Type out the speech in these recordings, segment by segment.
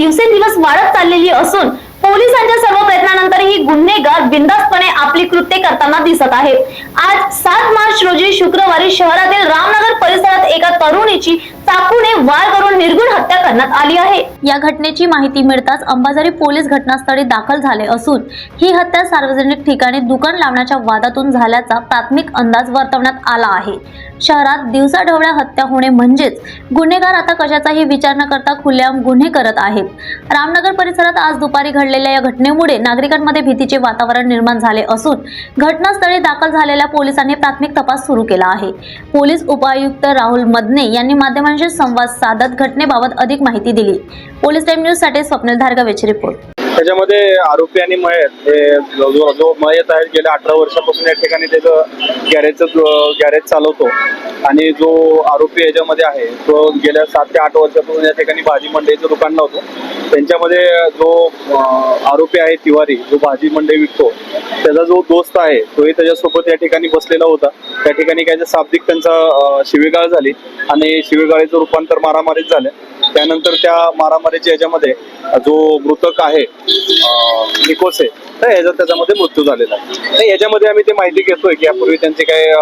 दिवसेंदिवस वाढत चाललेली असून पोलिसांच्या सर्व प्रयत्नानंतर ही गुन्हेगार बिंदास्तपणे आपली कृत्ये करताना दिसत आहे आज सात मार्च रोजी शुक्रवारी शहरातील रामनगर परिसरात एका तरुणीची चाकूने वार करून निर्गुण हत्या करण्यात आली आहे. या घटनेची माहिती मिळताच अंबाझरी पोलीस घटनास्थळी दाखल झाले असून ही हत्या सार्वजनिक ठिकाणी दुकान लावण्याच्या वादातून झाल्याचा प्राथमिक अंदाज वर्तवण्यात आला आहे. शहरात दिवसाढवळ्या हत्या होणे म्हणजेच गुन्हेगार आता कशाचाही विचार न करता खुलेआम गुन्हे करत आहेत. रामनगर परिसरात आज दुपारी घडलेल्या या घटनेमुळे नागरिकांमध्ये भीतीचे वातावरण निर्माण झाले असून घटनास्थळी दाखल झालेल्या पोलिसांनी प्राथमिक तपास सुरू केला आहे. पोलीस उपायुक्त राहुल मदने यांनी माध्यमांशी संवाद साधत घटनेबाबत अधिक माहिती दिली. पोलीस टाइम न्यूजसाठी स्वप्नल धारगावेची रिपोर्ट. त्याच्यामध्ये आरोपी आणि मयत हे जो जो- मयत आहे गेल्या अठरा वर्षापासून या ठिकाणी त्याचं गॅरेजचं गॅरेज चालवतो. आणि जो आरोपी याच्यामध्ये आहे तो गेल्या सात ते आठ वर्षापासून या ठिकाणी भाजी मंडईचं दुकान लावतो. त्यांच्यामध्ये जो आरोपी आहे तिवारी जो भाजी मंडई विकतो त्याचा जो दोस्त आहे तोही त्याच्यासोबत या ठिकाणी बसलेला होता. त्या ठिकाणी काय शाब्दिक त्यांचा शिवेगाळ शिवीगाळ झाली आणि शिवीगाळीचं रूपांतर मारामारीत झालं. त्यानंतर त्या मारामारीच्या याच्यामध्ये जो मृतक आहे निकोसे. तर याच्यात त्याच्यामध्ये मृत्यू झालेला आहे. तर याच्यामध्ये आम्ही ते माहिती घेतोय की यापूर्वी त्यांचे काय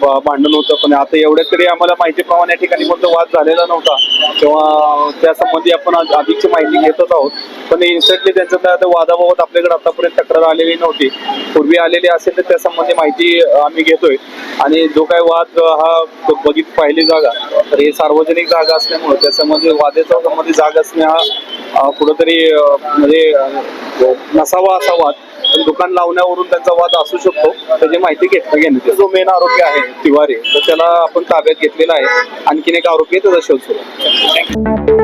भांडण होतं पण आता एवढ्यात तरी आम्हाला माहितीप्रमाणे या ठिकाणी कोणता वाद झालेला नव्हता. किंवा त्या संबंधी आपण अधिकची माहिती घेतच आहोत. पण इन्स्टंटली त्यांचं त्या वादाबाबत आपल्याकडे आतापर्यंत तक्रार आलेली नव्हती. पूर्वी आलेली असेल तर त्यासंबंधी माहिती आम्ही घेतोय. आणि जो काय वाद हा बघित पाहिली जागा. तर हे सार्वजनिक जागा असल्यामुळे त्या संबंधी संबंधी जागा असणे हा कुठंतरी म्हणजे नसावा असा वाद. म्हणजे दुकान लावण्यावरून त्यांचा वाद असू शकतो. त्याची माहिती घेतली घेण्यात म्हणजे जो मेन आरोपी आहे तिवारी तर त्याला आपण ताब्यात घेतलेला आहे. आणखीन एक आरोपी आहे त्याचा शोध सुरू.